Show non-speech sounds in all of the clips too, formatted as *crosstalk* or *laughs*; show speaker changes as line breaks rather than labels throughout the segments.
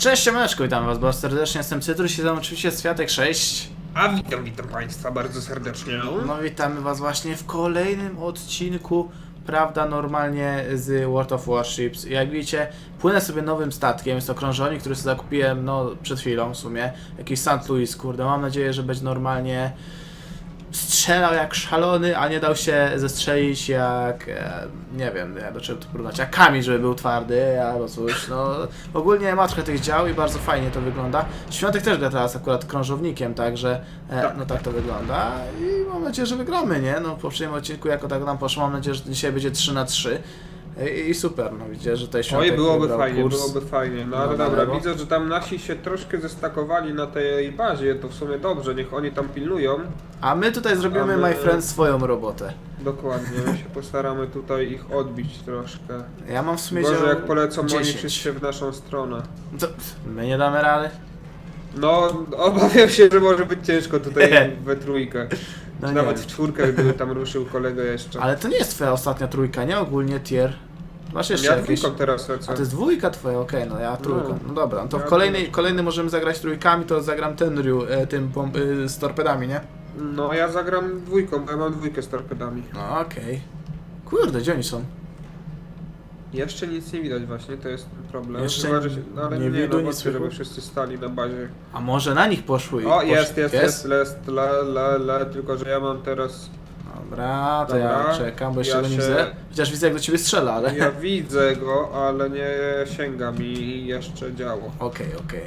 Cześć, siemaneczko, witam was bardzo serdecznie, jestem Cytrus i tam oczywiście Światek 6.
A witam, witam Państwa bardzo serdecznie.
No witamy was właśnie w kolejnym odcinku, prawda, normalnie z World of Warships. Jak widzicie, płynę sobie nowym statkiem, jest to krążownik, który sobie zakupiłem, no, przed chwilą w sumie. Jakiś St. Louis, kurde, mam nadzieję, że będzie normalnie strzelał jak szalony, a nie dał się zestrzelić jak, e, nie wiem, ja do czego to porównać, jak kamień, żeby był twardy albo coś, no ogólnie ma trochę tych dział i bardzo fajnie to wygląda. Świątek też gra teraz akurat krążownikiem, także e,
Tak.
no tak to wygląda i mam nadzieję, że wygramy, nie? No w poprzednim odcinku jako tak nam poszło, mam nadzieję, że dzisiaj będzie 3 na 3 i, i super, no widzicie, że tutaj Świątek
Oj, byłoby
wybrał
fajnie,
kurs.
byłoby fajnie. No ale dobra,
lewo.
widzę, że tam nasi się troszkę zestakowali na tej bazie, to w sumie dobrze, niech oni tam pilnują.
A my tutaj zrobimy,
A my-
my friend, swoją robotę.
Dokładnie, my się postaramy tutaj ich odbić troszkę.
Ja mam w sumie
Gorzej jak polecą oni
10.
wszyscy w naszą stronę.
To, my nie damy rady.
No, obawiam się, że może być ciężko tutaj *laughs* we trójkę.
No
nawet
wiem.
w czwórkę, gdyby tam ruszył kolega jeszcze.
Ale to nie jest twoja ostatnia trójka, nie? Ogólnie tier. Masz jeszcze
Ja
jakieś...
teraz lecę.
A to jest dwójka twoja, okej, no ja trójką. No dobra, no to w
Ja
kolejnej, kolejny możemy zagrać trójkami, to zagram ten Ryu, e, tym pom- y, z torpedami, nie?
No, ja zagram dwójką, bo ja mam dwójkę z torpedami.
No okej. Kurde, gdzie oni są?
Jeszcze nic nie widać właśnie, to jest problem.
Jeszcze
Chyba, że się, no, ale
nie
nie,
widu,
no, wątpię, żeby wszyscy stali na bazie.
A może na nich poszły? i
O,
posz...
jest, jest, jest, jest, la, la, la, tylko że ja mam teraz...
Dobra, to ja
Dobra.
czekam, bo jeszcze
Ja
go nie
się-
widzę. Chociaż widzę jak do ciebie strzela, ale...
Ja widzę go, ale nie sięga mi jeszcze działo.
Okej, okej.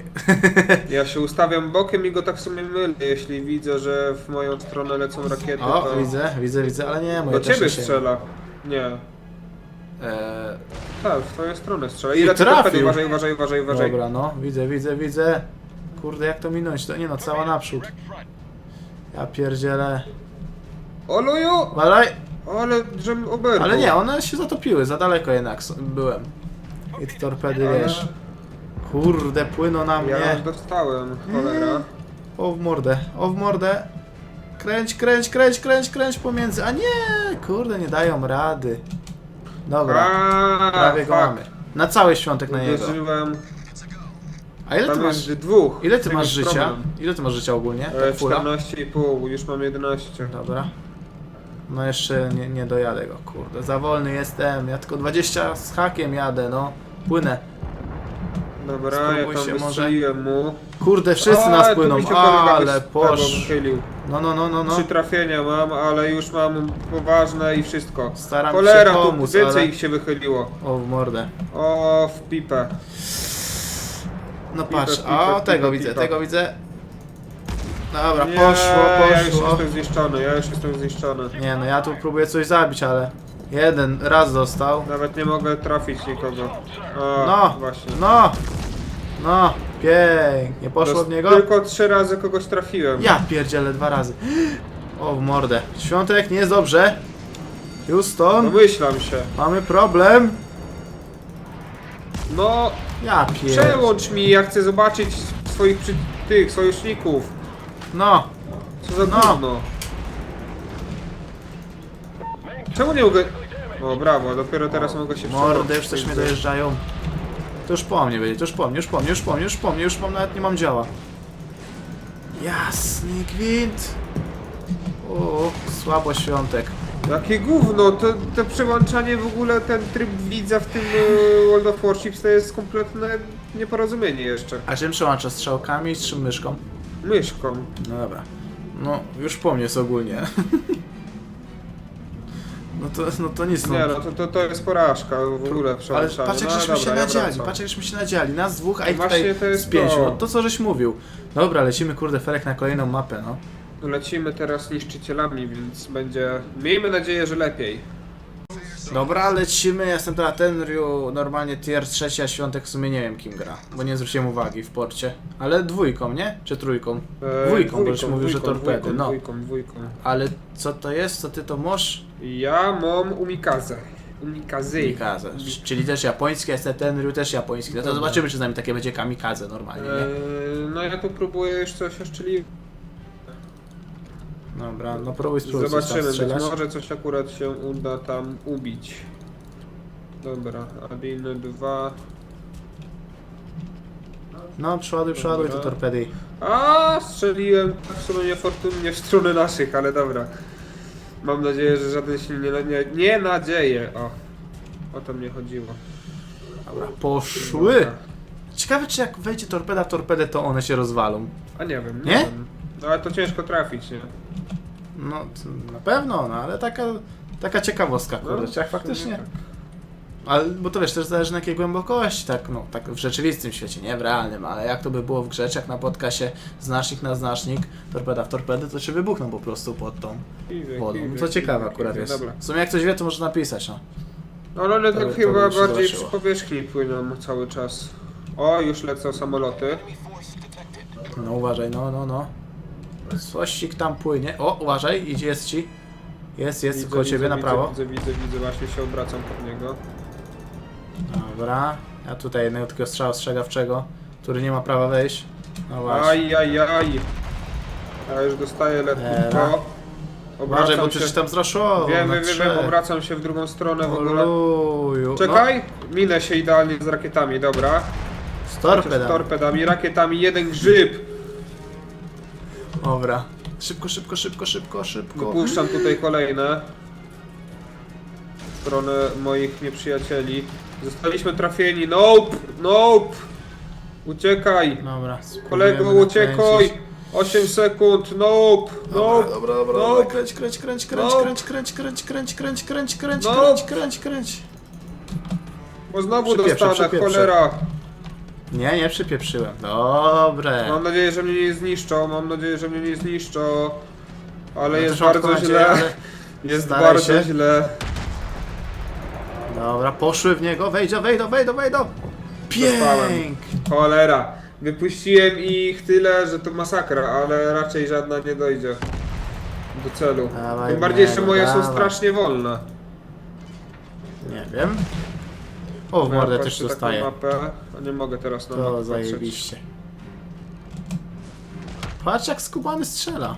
Ja się ustawiam bokiem i go tak w sumie mylę, jeśli widzę, że w moją stronę lecą rakiety,
O,
to...
widzę, widzę, widzę, ale nie, moje
Do
też
ciebie
nie sięga.
strzela. Nie.
Eee,
Tak, w twoją stronę strzela.
I
I lecę
trafił.
torpedy, uważaj, uważaj, uważaj, uważaj.
dobra, no, widzę, widzę, widzę. Kurde, jak to minąć? To nie no, cała naprzód. Ja pierdzielę.
Oluju!
Walaj!
Ale oberwał.
Ale nie, one się zatopiły, za daleko jednak s- byłem. I te torpedy,
Ale-
wiesz. Kurde, płyną na
Ja już
mnie.
dostałem, cholera.
O w mordę, o w mordę. Kręć, kręć, kręć, kręć, kręć pomiędzy. A nie, kurde, nie dają rady. Dobra,
Aaa,
prawie go
fuck.
mamy. Na cały świątek na niego.
Uderzyłem.
A ile ty
Tam
masz,
jest dwóch.
ile ty masz życia?
problem.
Ile ty masz życia ogólnie?
E,
Tak fula?
14,5, już mam 11.
Dobra. No jeszcze nie, nie dojadę go, kurde. Za wolny jestem. Ja tylko 20 z hakiem jadę, no. Płynę.
Dobra,
Spróbuj
ja tam
się może.
wystrzeliłem mu.
Kurde, wszyscy nas płyną, ale posz. No, no, no, no, no.
Trzy trafienia mam, ale już mam poważne i wszystko.
Staram
Cholera,
się
tu
pomóc,
więcej
ale...
ich się wychyliło.
O, w mordę.
O, w pipę.
No
Pipa,
patrz,
pipa,
o, tego
pipa,
widzę,
pipa.
tego widzę. Dobra,
Nie,
poszło,
Ja już
poszło.
jestem zniszczony, ja już jestem zniszczony.
Nie no, ja tu próbuję coś zabić, ale... Jeden raz dostał.
Nawet nie mogę trafić nikogo. O,
No,
właśnie.
no, no, pięknie, poszło w niego.
Tylko trzy razy kogoś trafiłem.
Ja pierdzielę dwa razy. O, w mordę. Świątek, nie jest dobrze. Houston,
Domyślam się.
mamy problem.
No,
Ja pier...
przełącz mi, ja chcę zobaczyć swoich przy... tych sojuszników.
No,
Co za
No.
gówno. Czemu nie mogę... O, brawo, dopiero teraz mogę się
mordy
przełączyć.
już też mnie dojeżdżają. To już po mnie będzie, to już po mnie, już po mnie, już po mnie, już po mnie, już mnie, nawet nie mam działa. Jasny gwint. O, słabo świątek.
Jakie gówno, to, to przełączanie w ogóle, ten tryb widza w tym e, World of Warships to jest kompletne nieporozumienie jeszcze.
A czym przełącza? Strzałkami czy myszką?
Myszką.
No dobra. No, już po mnie jest ogólnie. *laughs* No to, no to nic, no.
Nie no, to, to, to jest porażka w ogóle
Ale
przełączanie.
patrz jak
no,
żeśmy się nadziali, patrz jak żeśmy się nadziali, nas dwóch, a ich
Właśnie
tutaj
to jest
z pięciu,
to.
no to co żeś mówił. Dobra, lecimy kurde Ferek na kolejną mapę, no.
Lecimy teraz niszczycielami, więc będzie... Miejmy nadzieję, że lepiej.
Dobra, lecimy, ja jestem teraz ten Ryu, normalnie tier trzeci, a Świątek w sumie nie wiem kim gra, bo nie zwróciłem uwagi w porcie. Ale dwójką, nie? Czy trójką?
E,
Dwójką, bo już mówił, że torpedy,
dwójką,
no.
Dwójką, dwójką.
Ale co to jest? Co ty to możesz?
Ja mam umikaze. Umikazy.
Kamikaze. Czyli też japoński, a jestem ten Ryu też japoński. No to
Dobra.
zobaczymy, czy z nami takie będzie kamikaze normalnie, nie?
Eee, no ja tu próbuję już coś oszczelić.
Dobra, no próbuj spróbuj coś tam
Zobaczymy, być
strzelać.
może coś akurat się uda tam ubić. Dobra, Adin 2.
No, przeładuj, przeładuj te
Dobra.
torpedy.
A strzeliłem w sumie niefortunnie w stronę naszych, ale dobra. Mam nadzieję, że żaden się nie, nie, nie nadzieje. O, o to mnie chodziło.
Dobra, poszły.
Dobra.
Ciekawe, czy jak wejdzie torpeda w torpedę, to one się rozwalą.
A nie wiem, nie,
Nie?
wiem. No ale to ciężko trafić, nie?
No, na pewno, no, ale taka, taka ciekawostka, kurde, czy jak faktycznie...
tak.
Ale, bo to wiesz, też zależy na jakiej głębokości, tak, no, tak w rzeczywistym świecie, nie w realnym, ale jak to by było w grze, czy jak napotka się znacznik na znacznik, torpeda w torpedę, to się wybuchną po prostu pod tą wodą. No to ciekawe akurat jest. W sumie jak ktoś wie, to może napisać, no.
No ale
To-
tak
to
chyba bardziej
zobaczyło.
przy powierzchni płyną cały czas. O, już lecą samoloty.
No uważaj, no, no, no. Coś tam płynie. O, uważaj, idzie, jest ci. Jest, jest, koło
widzę,
ciebie, na prawo.
Widzę, widzę, widzę, właśnie się obracam pod niego.
Dobra. Ja tutaj jednego takiego strzału ostrzegawczego, który nie ma prawa wejść. No właśnie.
Aj, aj, aj. Ja już dostaję
Dobra.
letko.
Uważaj, bo przecież
się.
tam zraszował.
Wiem,
na
wiem, wiem,
trzech.
obracam się w drugą stronę w ogóle.
Oluju.
Czekaj, minę się idealnie z rakietami, dobra.
No, z torpedem.
Z torpedami, rakietami, jeden grzyb.
Dobra. Szybko, szybko, szybko, szybko, szybko.
Wypuszczam tutaj kolejne. W stronę moich nieprzyjacieli. Zostaliśmy trafieni. Nope! Nope! Uciekaj!
Dobra,
Kolego,
spróbujemy
uciekaj!
nakręcić.
8 sekund! Nope!
Dobra,
Nope!
dobra, dobra,
Nope.
dobra, kręć, kręć, kręć, kręć,
Nope.
kręć, kręć, kręć, kręć, kręć, kręć, kręć,
Nope.
kręć, kręć, kręć.
Bo znowu
Przypieprzę,
dostanę, cholera!
Nie, nie przypieprzyłem. Dobre.
Mam nadzieję, że mnie nie zniszczą, mam nadzieję, że mnie nie zniszczą. Ale
No,
jest
też mam
bardzo źle.
nadzieję, ale
Jest
staraj
bardzo
się.
źle.
Dobra, poszły w niego, wejdą, wejdą, wejdą, wejdą.
Dostałem.
Pięknie.
Cholera. Wypuściłem ich tyle, że to masakra, ale raczej żadna nie dojdzie do celu.
Dawaj
Tym bardziej, że moje są
dawaj.
strasznie wolne.
Nie wiem. O, w mordę też
taką
dostaję.
mapę, nie mogę teraz na mapę
To
patrzeć.
zajebiście. Patrz jak skubany strzela.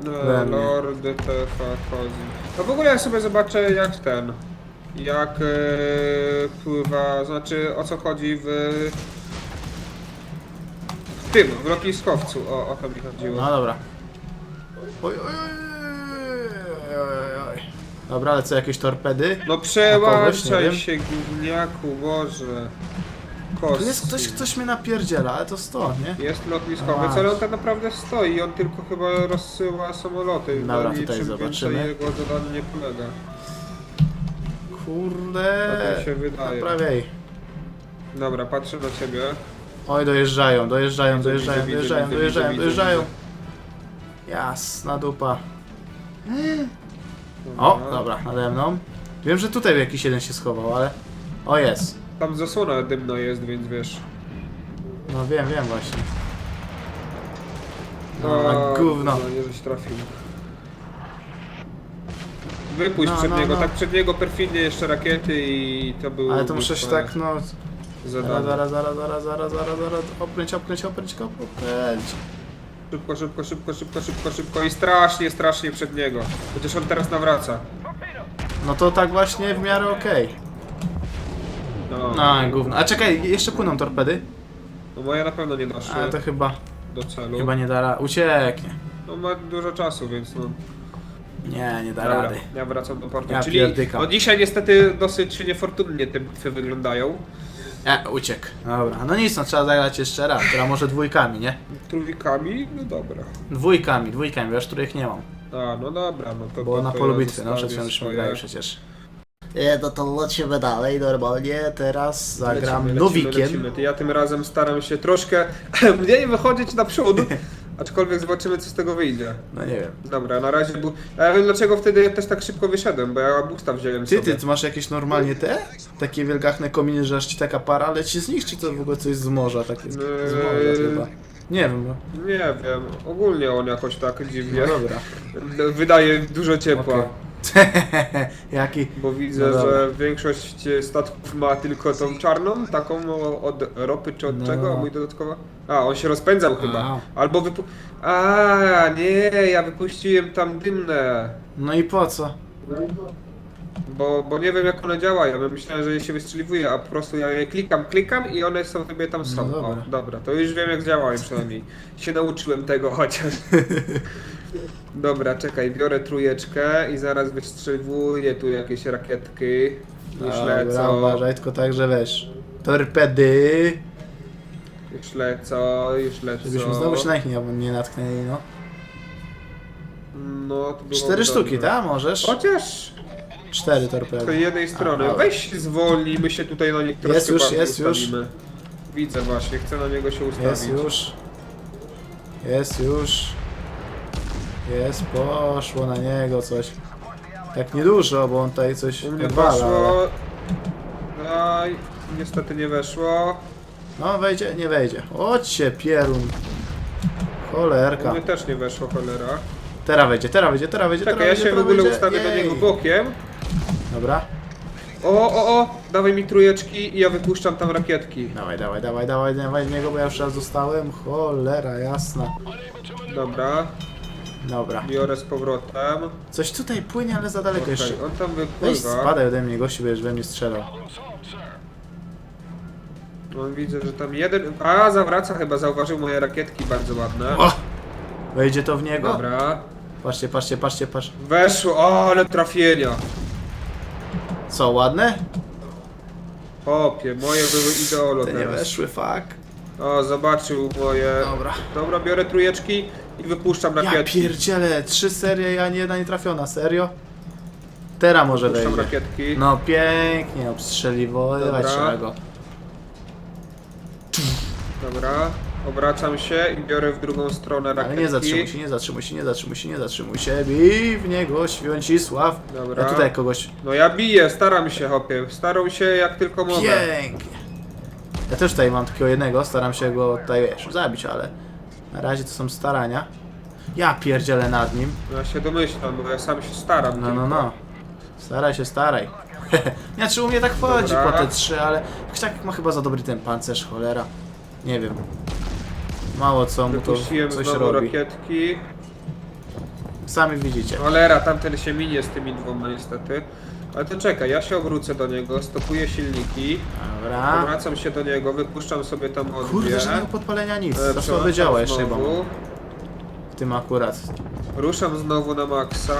We mnie.
Lord TF Kozi. No w ogóle ja sobie zobaczę jak ten. Jak e, pływa, znaczy o co chodzi w... W tym, w lotniskowcu, o, o to mi chodziło.
No dobra. Oj, oj, oj, oj, oj, oj. Dobra, ale co, jakieś torpedy?
No
kogoś, nie
przełączaj się, gówniaku, Boże.
Tu
Kosti.
jest ktoś, ktoś mnie napierdziela, ale to stąd, nie?
Jest lotniskowiec,
A.
ale on tak naprawdę stoi, on tylko chyba rozsyła samoloty.
Dobra,
Na
tutaj
niczym
zobaczymy.
więcej jego zadanie nie polega.
Kurde.
Tak mi się wydaje.
Naprawiaj.
Dobra, patrzę na ciebie.
Oj, dojeżdżają, dojeżdżają,
Widzę,
dojeżdżają,
widzę,
dojeżdżają,
widzę,
dojeżdżają,
widzę,
dojeżdżają.
widzę.
Jasna dupa. O, dobra, nade mną. Wiem, że tutaj jakiś jeden się schował, ale... O, jest.
Tam zasłona dymna jest, więc wiesz.
No wiem, wiem właśnie.
A,
No, gówno.
No, nie żeś trafił. Wypuść
No,
przed
no,
niego,
no.
tak przed niego perfidnie jeszcze rakiety i to było.
Ale to muszę się tak, no... Zaraz,
Zadanie.
zaraz, zaraz, zaraz, zaraz, zaraz, zaraz, opnąć, opnąć.
Szybko, szybko, szybko, szybko, szybko, szybko i strasznie, strasznie przed niego. Chociaż on teraz nawraca.
No to tak właśnie w miarę okej.
No,
No, gówno. A czekaj, jeszcze płyną torpedy?
no moje na pewno nie doszły
Ale to chyba,
do celu.
chyba nie da rady. Ucieknie.
No ma dużo czasu, więc no.
Nie, nie da
Dobra,
rady.
ja wracam do portu.
Ja
Czyli
pierdykam.
no dzisiaj niestety dosyć niefortunnie te bitwy wyglądają.
E, uciekł. Dobra, no nic, no trzeba zagrać jeszcze raz. Teraz może dwójkami, nie?
Trójkami? No dobra.
Dwójkami, dwójkami, wiesz, których nie mam.
A, no dobra, no to
Bo
to,
na
to
polu
ja
bitwy, no przed chwilą żeśmy
swoje.
grali przecież. E, no to lecimy dalej, normalnie. Teraz zagram
Lecimy,
Nowikiem.
lecimy. Ja tym razem staram się troszkę *laughs* mniej wychodzić naprzód, *laughs* aczkolwiek zobaczymy co z tego wyjdzie.
No nie wiem.
Dobra, na razie bu... A ja wiem dlaczego wtedy też tak szybko wyszedłem, bo ja boosta wziąłem
Ty,
sobie.
ty, ty masz jakieś normalnie te? Takie wielgachne kominy, że aż ci taka para leci z nich, czy to w ogóle coś z morza? Takie z, z morza
Eee,
chyba. Nie wiem, no.
Nie wiem, ogólnie on jakoś tak dziwnie
No dobra.
wydaje dużo ciepła.
Okej. *laughs* Jaki?
Bo widzę,
No dobra.
że większość statków ma tylko tą czarną, taką od ropy czy od
No.
czego, a mój dodatkowo. A, on się rozpędzał chyba. Albo wypu... A, nie, ja wypuściłem tam dymne.
No i po co?
Bo, bo nie wiem jak one działają. Ja myślałem, że je się wystrzeliwuje, a po prostu ja je klikam, klikam i one są sobie tam są.
No
o,
dobra.
dobra, to już wiem jak działają przynajmniej. *laughs* Się nauczyłem tego chociaż. *laughs* Dobra, czekaj, biorę trójeczkę i zaraz wystrzeliwuję tu jakieś rakietki. Już
Dobra,
lecą,
uważaj tylko tak, że wiesz. Torpedy.
już lecą, już lecą.
Żebyśmy znowu się na nich nie, nie natknęli, no.
No, to było
Cztery sztuki, tak? Możesz?
Chociaż
Cztery
z
torpedy.
tej jednej strony.
A,
Weź zwolnij, my się tutaj na nich troszkę
Jest już,
bardziej
jest już.
ustawimy. Widzę właśnie, chcę na niego się ustawić.
Jest już. Jest już. Jest, poszło na niego coś. Tak niedużo, bo on tutaj coś
U mnie
odwala. ale-
weszło. Aj, niestety nie weszło.
No wejdzie, nie wejdzie. Ocie pierun.
U
Cholerka.
mnie też nie weszło, cholera.
Teraz wejdzie, teraz wejdzie, teraz wejdzie,
Czekaj,
teraz
ja
wejdzie,
się w
teraz
ogóle
wejdzie.
ustawię do
Jej.
niego bokiem.
Dobra.
O, o, o, dawaj mi trójeczki i ja wypuszczam tam rakietki.
Dawaj, dawaj, dawaj, dawaj, dawaj niego, bo ja już raz dostałem. Cholera, jasna.
Dobra,
Dobra.
biorę z powrotem.
Coś tutaj płynie, ale za daleko
Okej,
jeszcze.
on tam
Weź
wypływa.
spadaj ode mnie, gościu, będziesz we mnie strzelał.
On widzę, że tam jeden... A, zawraca chyba, zauważył moje rakietki bardzo ładne.
O! Wejdzie to w niego?
Dobra.
Patrzcie, patrzcie, patrzcie, patrz.
Weszło, o, ale trafienia.
Co, ładne?
Popie, moje były ideolo
Te nie
teraz.
weszły, fuck.
O, zobaczył moje...
Dobra.
Dobra, biorę trójeczki i wypuszczam
Ja
rakietki.
pierdzielę, trzy serie, ani jedna nie trafiona, serio? Teraz może
Wypuszczam
wejdzie.
rakietki.
No pięknie, obstrzeliwować
Dobra.
trzeba go.
Dobra, obracam się i biorę w drugą stronę rakietki.
Ale nie zatrzymuj się, nie zatrzymuj się, nie zatrzymuj się, nie zatrzymuj się. Bij w niego, Świącisław.
Dobra.
Ja tutaj kogoś...
No ja biję, staram się, hopie. Staram się jak tylko mogę.
Pięknie. Ja też tutaj mam takiego jednego, staram się go tutaj, wiesz, zabić, ale... Na razie to są starania. Ja pierdzielę nad nim.
Ja się domyślam, bo ja sam się staram.
No, no,
tylko.
no. Staraj się, staraj. *laughs* nie, czy u mnie tak wchodzi
Dobra.
po te trzy, ale tak ma chyba za dobry ten pancerz, cholera. Nie wiem. Mało co mu to
Wypuściłem
coś
znowu
robi.
rakietki.
Sami widzicie.
Cholera, tamten się minie z tymi dwoma niestety. Ale to czekaj, ja się obrócę do niego, stopuję silniki,
Dobra.
wracam się do niego, wypuszczam sobie tam odbie.
Kurde, żadnego podpalenia nic.
E, przełączam
działa jeszcze chyba.
znowu.
W tym akurat.
Ruszam znowu na maksa.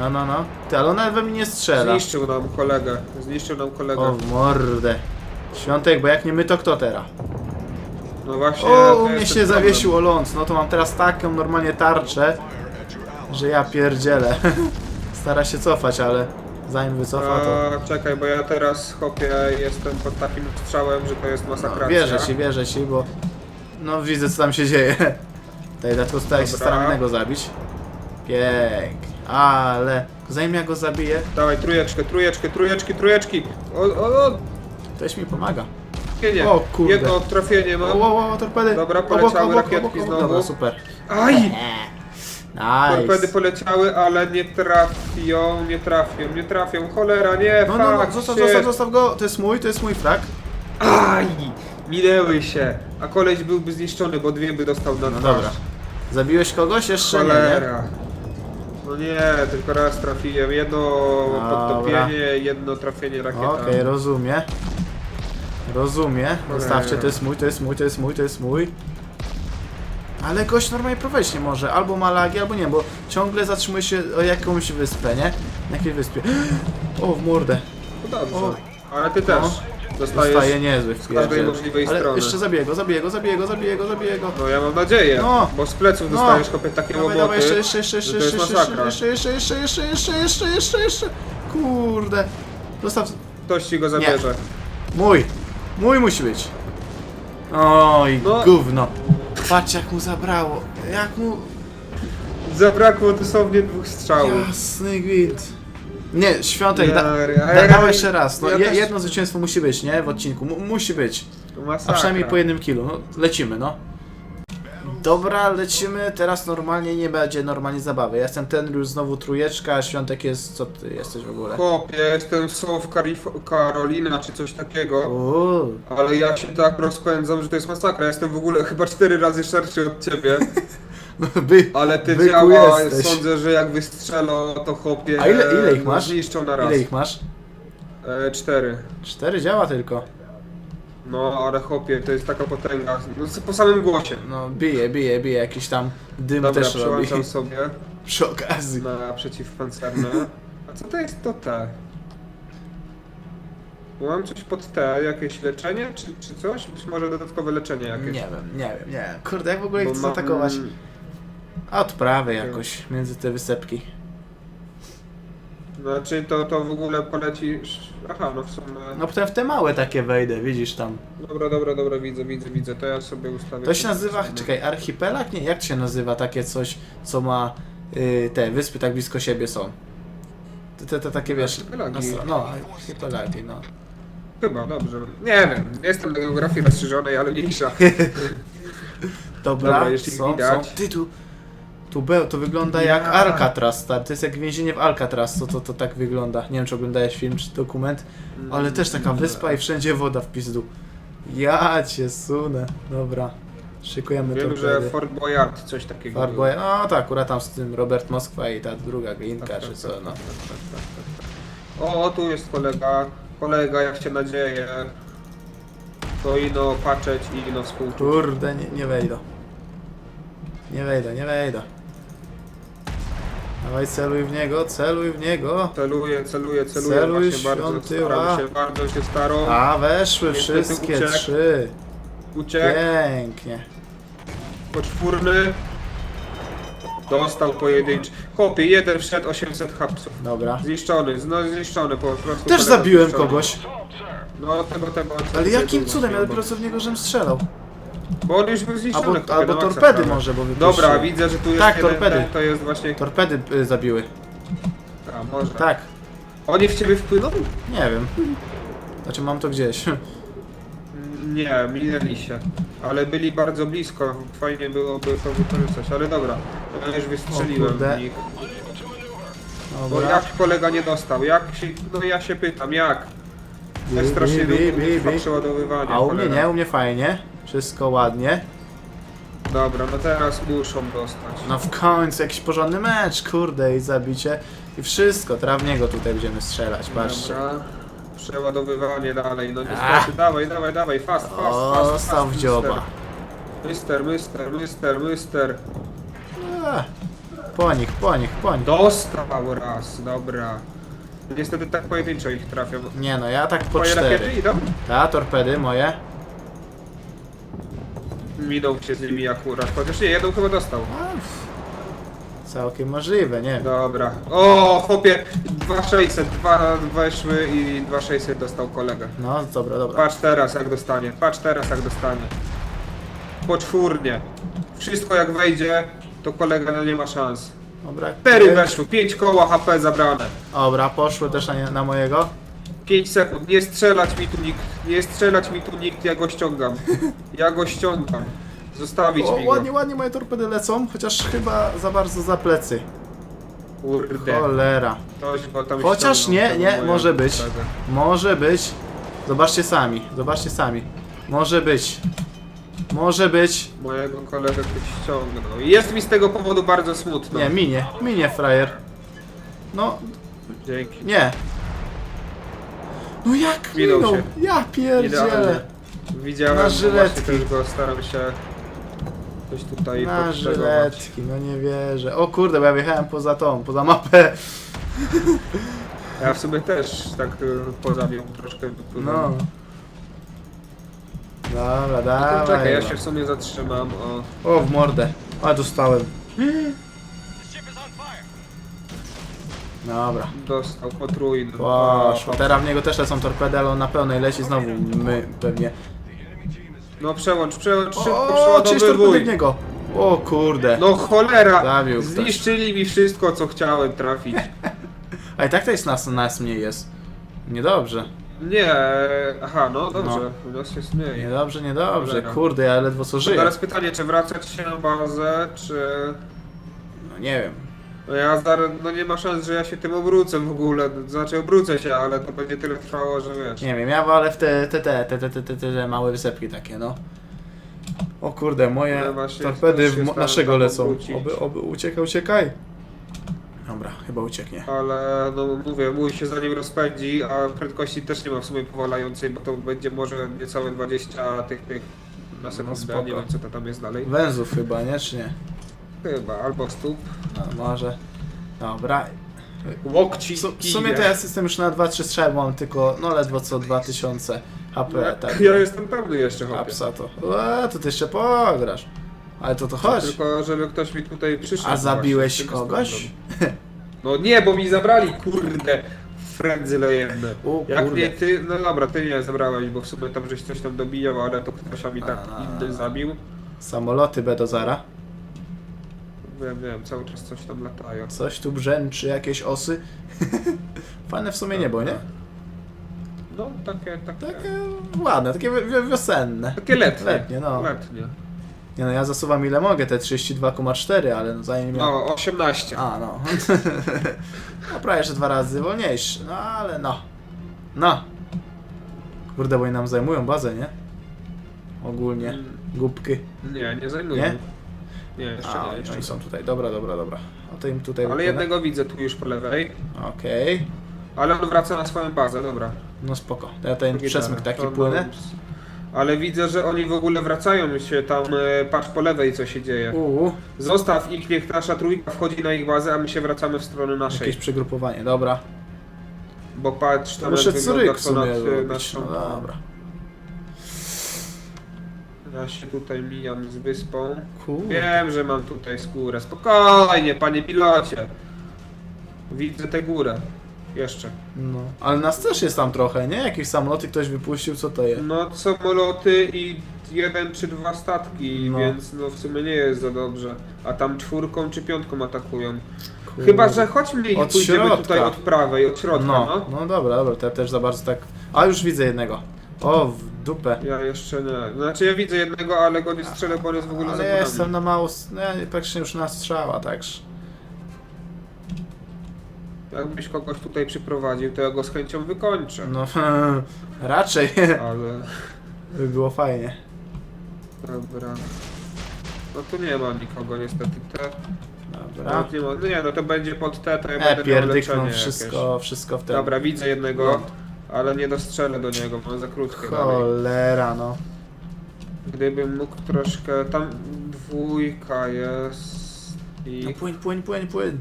No, no, no. Ty, ale ona we mnie nie strzela.
Zniszczył nam kolegę. Zniszczył nam kolegę.
O, w mordę. Świątek, bo jak nie my, to kto teraz?
No właśnie.
O,
to
u mnie
jest
się
ten problem.
zawiesiło ląd. No to mam teraz taką normalnie tarczę, że ja pierdzielę. *laughs* Stara się cofać, ale zanim wycofa to...
A, czekaj, bo ja teraz hopie jestem pod takim strzałem, że to jest masakracja.
No, wierzę ci, wierzę ci, bo... No widzę co tam się dzieje. Tutaj dlatego staję się
Dobra.
innego zabić. Pięknie. Ale... Zanim ja go zabiję,
Dawaj, trójeczkę, trójeczkę, trójeczki, trójeczki. O, o, o,
ktoś mi pomaga.
trafienie.
O, kurde.
Jedno trafienie
O,
mam.
o, o, torpedy.
Dobra, poleciały rakietki znowu.
Dobra, super.
Aj! Torpedy
Nice.
poleciały, ale nie trafią, nie trafią, nie trafią. Cholera, nie,
No, no, no,
fuck,
zostaw,
shit.
zostaw, zostaw go. To jest mój, to jest mój frak.
Aj! Minęły się. A koleś byłby zniszczony, bo dwie by dostał na
No
twarz.
dobra. Zabiłeś kogoś jeszcze? Nie, nie?
Cholera. No nie, tylko raz trafiłem. Jedno
Dobra.
podtopienie, jedno trafienie rakietą.
Okej, rozumiem. Rozumiem. Zostawcie, to jest mój, to jest mój, to jest mój, to jest mój. Ale gość normalnie prowadzić nie może. Albo ma lagi, albo nie, bo ciągle zatrzymuje się o jakąś wyspę, nie? Na jakiej wyspie? *gasps* O, w mordę.
No dobrze.
O.
Ale ty też dostajesz.
Dostaje niezły
z każdej możliwej
Ale
strony.
jeszcze zabiję go, zabiję go, zabiję go, zabiję go, zabiję go.
No ja mam nadzieję,
No.
bo z pleców
No.
dostajesz kopie takie
Dawaj,
łomoty,
dawaj, jeszcze, jeszcze, jeszcze,
że
jeszcze,
to jest
jeszcze,
masakra.
jeszcze, jeszcze, jeszcze, jeszcze, jeszcze, jeszcze, jeszcze, jeszcze. Kurde. Zostaw.
Ktoś ci go zabierze.
Mój! Mój musi być! Oj,
No.
gówno! Patrz jak mu zabrało! Jak mu...
Zabrakło dosłownie dwóch strzałów.
Jasny gwint! Nie, Świątek, da,
Ja-
da,
ja-
dawaj jeszcze raz. No,
ja
je,
też-
jedno zwycięstwo musi być, nie? W odcinku. Mu, musi być. A przynajmniej po jednym kilu. No, lecimy, no. Dobra, lecimy. Teraz normalnie nie będzie normalnie zabawy. Ja jestem ten już znowu trójeczka, a Świątek jest... Co ty jesteś w ogóle?
Chłopie, jestem South Carif- Carolina czy coś takiego.
Uuu.
Ale ja się tak rozpędzam, że to jest masakra. Jestem w ogóle chyba cztery razy szerszy od ciebie. *laughs*
By,
Ale ty
byku
działa,
jesteś.
sądzę, że jak wystrzelą, to chłopie...
A ile, ile ich
no,
masz?
Zniszczą na raz.
Ile ich masz?
E, cztery.
Cztery działa tylko.
No, ale chłopie, to jest taka potęga. No, po samym głosie.
No bije, bije, bije, jakiś tam dym
Dobra,
też robi.
przełączam *laughs* sobie
Przy okazji.
na przeciwpancerne. A co to jest to T? Mam coś pod T, jakieś leczenie, czy, czy coś? Być może dodatkowe leczenie jakieś.
Nie wiem, nie wiem, nie wiem. Kurde, jak w ogóle ich
Bo
chcę
mam-
zaatakować? A odprawy jakoś między te wysepki.
Znaczy to, to w ogóle polecisz... Aha, no w sumie...
No potem w te małe takie wejdę, widzisz tam.
Dobra, dobra, dobra, widzę, widzę, widzę. To ja sobie ustawię...
To się nazywa, czekaj, archipelag? Nie, jak się nazywa takie coś, co ma y, te wyspy tak blisko siebie są? Te, te, te takie wiesz.
Archipelagi.
astro- No, archipelagi, no.
Chyba, dobrze. Nie wiem, nie jestem na geografii rozszerzonej, ale *laughs* mniejsza.
Dobra,
Dobra, jeśli
są,
widać.
są. Ty tu, tu, be, to wygląda jak
Ja.
Alcatraz, tak? to jest jak więzienie w Alcatraz, to, to, to tak wygląda. Nie wiem, czy oglądałeś film, czy dokument, ale też taka wyspa i wszędzie woda w pizdu. Ja cię sunę, dobra. Szykujemy
Wiem,
to
że Fort Boyard coś takiego było.
Farboy, no tak, akurat tam z tym Robert Moskwa i ta druga
Tak,
glinka,
tak,
czy
tak,
co,
tak,
no.
tak, tak, tak, tak. O, tu jest kolega. Kolega, jak się nadzieje. To ino patrzeć i ino współczuć.
Kurde, nie, nie wejdę. Nie wejdę, nie wejdę. Dawaj, celuj w niego, celuj w niego.
Celuję, celuję, celuję.
Celuj,
Właśnie bardzo
świątyła.
staram się, bardzo się.
A, weszły
Niestety
wszystkie
uciekł.
trzy.
Uciekł.
Pięknie.
Poczwórny. Dostał pojedynczy. Chłopie, jeden wszedł 800 hapsów.
Dobra.
Zniszczony, no zniszczony po prostu.
Też
kolega
zabiłem
zniszczony.
kogoś.
No tego, tego.
Ale
tego
jakim
było,
cudem? Ja dopiero co w niego żem strzelał.
Bo on już był zniszczony.
Albo, albo torpedy
prawie.
może, bo.
Dobra, widzę, że tu jest
Tak,
jeden,
torpedy.
Ten, to jest właśnie...
Torpedy y, zabiły.
A, może.
Tak,
Oni w ciebie wpłyną?
nie wiem. Znaczy mam to gdzieś.
Nie, minęli się. Ale byli bardzo blisko. Fajnie byłoby to wykorzystać, ale dobra. Ja już
O
wystrzeliłem
kurde.
w nich. Bo
Dobra.
jak kolega nie dostał? Jak się... No ja się pytam, jak? Ja strasznie przeładowywanie.
A u mnie
cholera.
nie, u mnie fajnie. Wszystko ładnie.
Dobra, no teraz muszą dostać.
No w końcu jakiś porządny mecz, kurde, i zabicie. I wszystko, teraz w niego tutaj będziemy strzelać, patrzcie.
Dobra. Przeładowywanie dalej, no niestety, dawaj, dawaj, dawaj, fast, fast,
O,
fast,
dostał
fast,
w dzioba.
Mister, mister, mister, mister.
A, Po nich, po nich, po nich.
Dostał raz, dobra. Niestety tak pojedynczo ich trafią.
Nie no, ja tak po
Twoje rakiety
cztery.
idą?
Ta, torpedy moje.
Minął się z nimi akurat, chociaż nie, jeden chyba dostał.
A, pff, Całkiem możliwe, nie wiem.
Dobra. O, chłopie, 2600, dwa weszły i 2600 dostał kolega.
No, dobra, dobra.
Patrz teraz jak dostanie, patrz teraz jak dostanie. Poczwórnie. Wszystko jak wejdzie, to kolega no nie ma szans.
Dobra,
Cztery weszły, 5 koła HP zabrane.
Dobra, poszły też na, na mojego.
5 sekund, nie strzelać mi tu nikt, nie strzelać mi tu nikt, ja go ściągam. Ja go ściągam. Zostawić
O,
mi go.
ładnie, ładnie moje torpedy lecą, chociaż chyba za bardzo za plecy.
Kurde.
Cholera.
Ktoś go tam
Chociaż
ściągnął,
nie,
tego
nie,
mojego
może być.
kolegę.
Może być. Zobaczcie sami, zobaczcie sami. Może być. Może być.
Mojego kolegę ktoś ściągnął. I Jest mi z tego powodu bardzo smutno.
Nie, minie, minie frajer. No,
Dzięki.
nie. No jak
Minął
minął?
się.
Ja pierdzielę.
Idealnie. Widziałem,
Na
właśnie
żyletki.
też go staram się coś tutaj
Na żyletki, no nie wierzę. O kurde, bo ja wjechałem poza tą, poza mapę.
Ja w sumie też tak y, poza nią troszkę
No.
wypływam.
Dobra,
No
dawaj.
czekaj, ja
no.
się w sumie zatrzymam. O,
O, w mordę. A, dostałem. Dobra,
dostał potrójny.
poszło. Teraz w niego też lecą torpedy, ale on na pełnej leci znowu my pewnie.
No przełącz, przełącz, szybko
O, czyś torpedy w
przeładowywuj.
niego. O kurde.
No cholera!
Zabił ktoś.
Zniszczyli mi wszystko, co chciałem trafić. *laughs*
A i tak to jest nas, nas mniej jest. Niedobrze.
Nie, aha, no dobrze, no. u nas jest mniej.
Niedobrze, niedobrze,
Cholera.
kurde, ja ledwo co żyję.
Teraz pytanie, czy wracać się na bazę, czy...
No nie wiem.
No ja zaraz, no nie ma szans, że ja się tym obrócę w ogóle, znaczy obrócę się, ale to będzie tyle trwało, że wiesz.
Nie wiem, ja walę w te, te, te, te, te, te, te, te małe wysepki takie, no. O kurde, moje
No
torpedy naszego lecą. Oby, oby, uciekaj, uciekaj. Dobra, chyba ucieknie.
Ale no mówię, mój się zanim rozpędzi, a prędkości też nie ma w sumie powalającej, bo to będzie może niecałe 20 tych tych na sekundę,
No spoko.
nie wiem co to tam jest dalej.
Węzów chyba, nie? Czy nie?
Chyba, albo stóp.
No, może. Dobra.
Łokci,
W, su- w sumie to ja jestem już na 2-3 strzały, bo mam tylko no ledwo co 2000 HP. Tak.
Ja jestem pełny jeszcze chłopie.
Apsa to. Eee, to ty jeszcze pograsz. Ale to to chodź.
Tylko żeby ktoś mi tutaj przyszedł.
A zabiłeś
właśnie, z
kogoś?
problem. No nie, bo mi zabrali, kurde. Frędzyle jedne.
O
Jak
kurde.
nie ty, no dobra, ty nie zabrałeś, bo w sumie tam żeś coś tam dobijał, ale to ktoś mi tak inny zabił.
Samoloty Bedozara.
Wiem, wiem, cały czas coś tam latają.
Coś tu brzęczy, jakieś osy. *laughs* Fajne w sumie niebo, nie?
No, takie, takie.
Takie ładne, takie wi- wi- wiosenne.
Takie letnie.
Letnie, no.
Letnie.
Nie no, ja zasuwam ile mogę, te 32,4, ale no zanim ja...
No, 18.
A, no. no prawie jeszcze dwa razy wolniejszy, no ale no. No. Kurde, bo oni nam zajmują bazę, nie? Ogólnie.
Mm,
Głupki.
Nie, nie zajmują.
Nie?
Nie, jeszcze
A,
nie, jeszcze
oni są tutaj, dobra, dobra, dobra. O to im tutaj
Ale
wypłynę.
jednego widzę tu już po lewej.
Okej.
Ale on wraca na swoją bazę, dobra.
No spoko. To ja ten przesmyk taki płynę.
No, Ale widzę, że oni w ogóle wracają się tam, e, patrz po lewej co się dzieje.
Uuu,
Zostaw ich, niech nasza trójka wchodzi na ich bazę, a my się wracamy w stronę naszej.
jakieś przegrupowanie, dobra.
Bo patrz
To
tam
muszę
wygląda
cyryk w
to nad e, naszą...
No dobra.
Ja się tutaj mijam z wyspą.
Kurde.
Wiem, że mam tutaj skórę. Spokojnie, panie pilocie. Widzę tę górę. Jeszcze.
No. Ale nas też jest tam trochę, nie? Jakieś samoloty ktoś wypuścił, co to jest?
No samoloty i jeden czy dwa statki,
No.
więc no w sumie nie jest za dobrze. A tam czwórką czy piątką atakują.
Kurde.
Chyba, że chodźmy i
Od
pójdziemy
środka.
tutaj od prawej, od środka, no.
No, no dobra, dobra, to ja też za bardzo tak... A już widzę jednego. O, w dupę.
Ja jeszcze nie. Znaczy ja widzę jednego, ale go nie strzelę, bo on jest w ogóle za
Ale ja
górami.
jestem na mało... No ja praktycznie już na strzała, także...
Jakbyś kogoś tutaj przyprowadził, to ja go z chęcią wykończę.
No, *laughs* raczej *laughs*
Ale...
by było fajnie.
Dobra. No tu nie ma nikogo niestety. Te...
Dobra.
No, nie, ma... no nie, no to będzie pod te, to ja
E,
będę miał
pierdykną
leczenie
wszystko, wszystko w
jakieś.
tym.
Dobra, widzę jednego,
No.
ale nie dostrzelę do niego, mam za krótkie dalej.
Cholera, no.
Gdybym mógł troszkę... Tam dwójka jest...
No
I
płyń, płyń, płyń, płyń.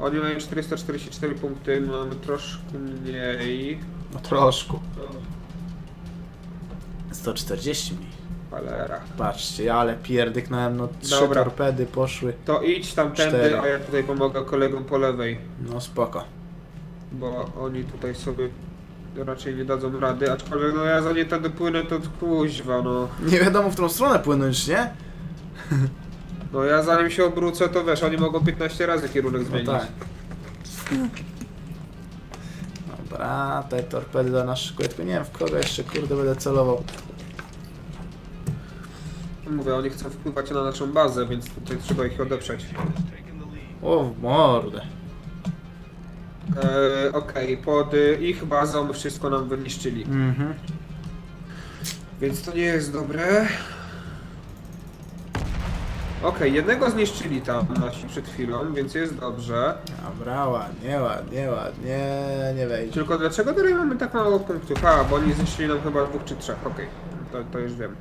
Oni mają 444 punkty, mamy troszkę mniej.
No troszkę. 140 mniej.
Cholera.
Patrzcie, ale pierdyknąłem, no trzy
Dobra.
torpedy poszły.
To idź tamtędy,
Cztery.
a ja tutaj pomogę kolegom po lewej.
No spoko.
bo oni tutaj sobie raczej nie dadzą rady, aczkolwiek no ja za nie tędy płynę to kuźwa no.
Nie wiadomo w którą stronę płynąć, nie?
No ja zanim się obrócę to wiesz, oni mogą 15 razy kierunek
No
zmienić.
tak. Dobra, te torpedy do nas szykuje, tylko nie wiem w kogo jeszcze kurde będę celował.
Mówię, oni chcą wpływać na naszą bazę, więc tutaj trzeba ich odeprzeć.
O, w mordę.
Eee, Okej, pod y, ich bazą wszystko nam wyniszczyli,
Mhm.
więc to nie jest dobre. Okej, jednego zniszczyli tam nasi przed chwilą, więc jest dobrze.
Dobra, ładnie, ładnie, ładnie, nie wejdzie.
Tylko dlaczego dalej mamy tak mało punktów? A, bo oni zniszczyli nam chyba dwóch czy trzech, okej. To, to już wiem.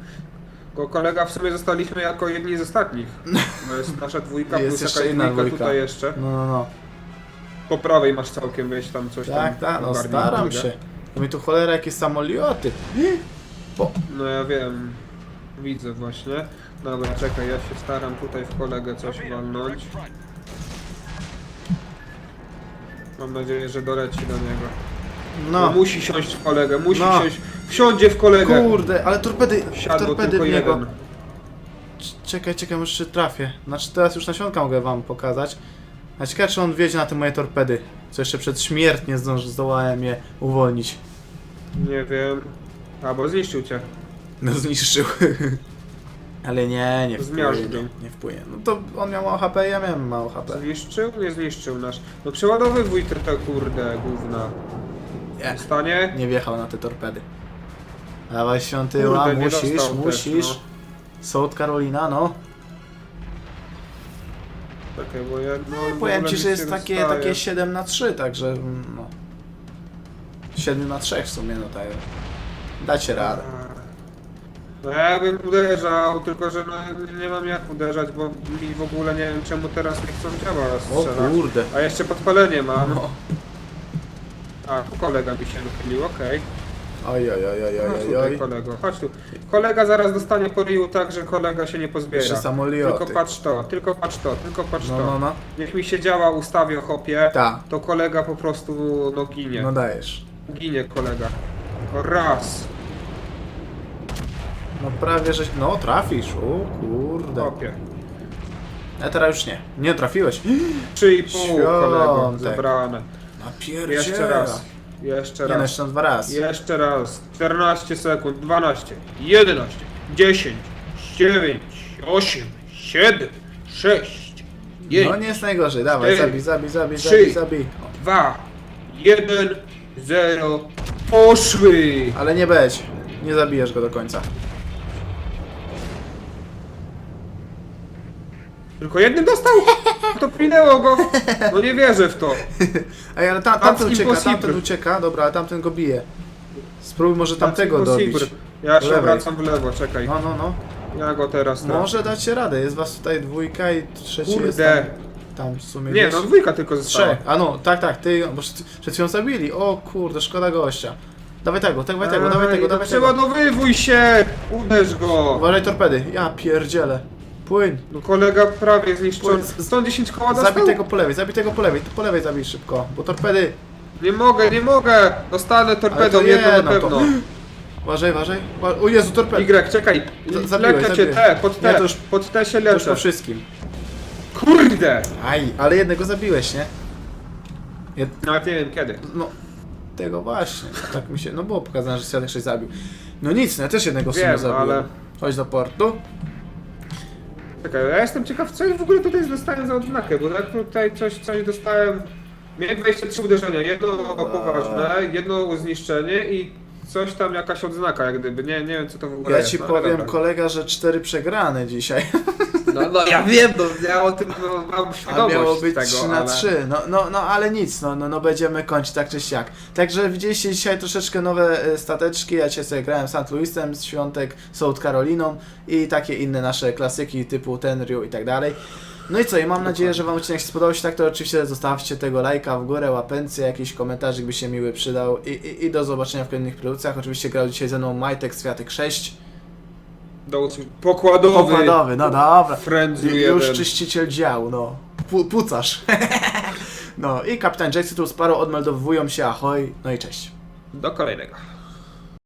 Ko kolega w sumie zostaliśmy jako jedni z ostatnich. To jest nasza dwójka *laughs*
Jest
plus
jeszcze
jakaś
inna
dwójka
dwójka.
tutaj jeszcze.
No, no, no.
Po prawej masz całkiem wieś tam coś
Tak,
tam.
tak, no
ogarnij,
staram się. Bo mi tu cholera jakieś samolioty. Bo,
No ja wiem. Widzę właśnie. Dobra, czekaj, ja się staram tutaj w kolegę coś walnąć. Mam nadzieję, że doleci do niego. No,
no.
musi siąść w kolegę, musi
No.
siąść. Wsiądzie w kolegę!
Kurde, ale torpedy,
Siadło
torpedy
tylko
w niego.
jeden.
C- Czekaj, czekaj, może jeszcze trafię. Znaczy teraz już nasionka mogę wam pokazać. A ciekawe, czy on wiedzie na te moje torpedy. Co jeszcze przed śmiertnie zdołałem je uwolnić.
Nie wiem. A, bo zniszczył cię.
No zniszczył. *laughs* Ale nie, nie
Zmiażdżył.
wpłynie. Nie wpłynie. No to on miał mało HP, ja miałem mało HP.
Zniszczył? Nie zniszczył nasz. No przeładowywuj te, te kurde gówna.
Nie,
Stanie?
nie wjechał na te torpedy. Dawaj świątyła,
Kurde, nie
musisz,
dostał też,
musisz.
no.
South Carolina, no.
Czekaj, bo ja... No, w
Powiem
ogóle
ci, że jest takie,
dostaję.
takie 7 na 3, także mm, no. 7 na 3 w sumie, no tak. Dacie radę.
No ja bym uderzał, tylko że no, nie mam jak uderzać, bo mi w ogóle nie wiem czemu teraz nie chcą działa
O
strzelać.
kurde.
A jeszcze podpalenie mam.
No.
A, kolega mi się nachylił, okej. Chodź
oj,
tutaj kolego, chodź tu. Kolega zaraz dostanie po ryju tak, że kolega się nie pozbiera.
Trzy samolioty.
Tylko patrz to, tylko patrz to, tylko patrz
No,
to.
no, no.
Niech mi się działa ustawię chopie,
Ta.
to kolega po prostu no ginie.
No dajesz.
Ginie kolega. Raz.
No prawie, że... No trafisz, o kurde.
Chopie.
A teraz już nie. Nie trafiłeś. *gasps*
Trzy i pół kolego
Świątek.
zebrane.
Napierdziela.
Jeszcze raz. Jeszcze
Nie no,
raz.
jeszcze na dwa razy.
Jeszcze raz. 14 sekund. 12, 11, 10, 9, 8, 7, 6, 5,
No nie jest najgorzej, dawaj,
cztery,
zabij, zabij, zabij,
trzy.
zabij, zabij. O,
2, 1, 0. Poszły!
Ale nie być. Nie zabijesz go do końca.
Tylko jednym dostał? To minęło go. No nie wierzę w to.
Ej, ale tam,
That's
tamten ucieka,
impossible.
tamten ucieka, dobra, ale tamten go bije. Spróbuj może tamtego dobić.
Ja się
Lewej.
obracam w lewo, czekaj.
No, no, no.
Ja go teraz.
Może dacie radę, jest was tutaj dwójka i trzeci jest
Kurde.
tam, tam w sumie
Nie,
gdzieś.
no dwójka tylko została.
Trzech, a no, tak, tak, ty, bo przed, przed chwilą zabili. O kurde, szkoda gościa. Dawaj tego, dawaj tego, dawaj
Ej,
tego,
no
dawaj tego.
Przeładowywuj się! Uderz go!
Uważaj torpedy, ja pierdzielę. Płyń.
No kolega prawie zniszczony.
Płyn-
110 koła dostał?
Zabij tego po lewej, zabij tego po lewej, to po lewej zabij szybko, bo torpedy.
Nie mogę, nie mogę! Dostanę torpedą,
Ale to
jedno na
jedno,
pewno.
to- *gasps* Uważaj, uważaj. Uwa- O Jezu, torpedy.
Y, czekaj.
Zabiłeś,
Leczę cię, te, pod
Nie,
te,
to już-
pod te się
To już po
leczę.
wszystkim.
Kurde!
Aj, ale jednego zabiłeś, nie? Jed...
Nawet nie wiem kiedy.
No, tego właśnie. Tak mi się, no było pokazane, że Światek 6 zabił. No nic, no ja też jednego w sumie zabiłem.
ale-
Chodź do portu.
Czekaj, ja jestem ciekaw, co ja w ogóle tutaj dostałem za odznakę, bo tak tutaj coś, coś dostałem... Miałem 23 uderzenia, jedno poważne, jedno zniszczenie i coś tam, jakaś odznaka jak gdyby, nie, nie wiem co to w ogóle
Ja
jest.
ci
no, ale
powiem,
dobra.
kolega, że cztery przegrane dzisiaj. *laughs*
No, no ja wiem, no ja o tym no, mam
A
świadomość
miało być
tego,
3 na
ale...
3. No, no, no ale nic, no, no, no będziemy kończyć tak czy siak. Także widzieliście dzisiaj troszeczkę nowe e, stateczki. Ja cię sobie grałem St. Louisem z świątek, South Caroliną i takie inne nasze klasyki typu Tenryu i tak dalej. No i co, i mam nadzieję, że Wam odcinek się spodobał. Jeśli tak, to oczywiście zostawcie tego lajka w górę, łapencję, jakiś komentarzyk by się miły przydał i, i, i do zobaczenia w kolejnych produkcjach. Oczywiście grał dzisiaj ze mną Majtek Światek 6.
Do usług- pokładowy.
Pokładowy, no dobra.
Friendly
Już
jeden.
czyściciel działu, no. Pu pucarz. *laughs* no i kapitan Jackson tu z parą odmeldowują się, ahoj, no i cześć.
Do kolejnego.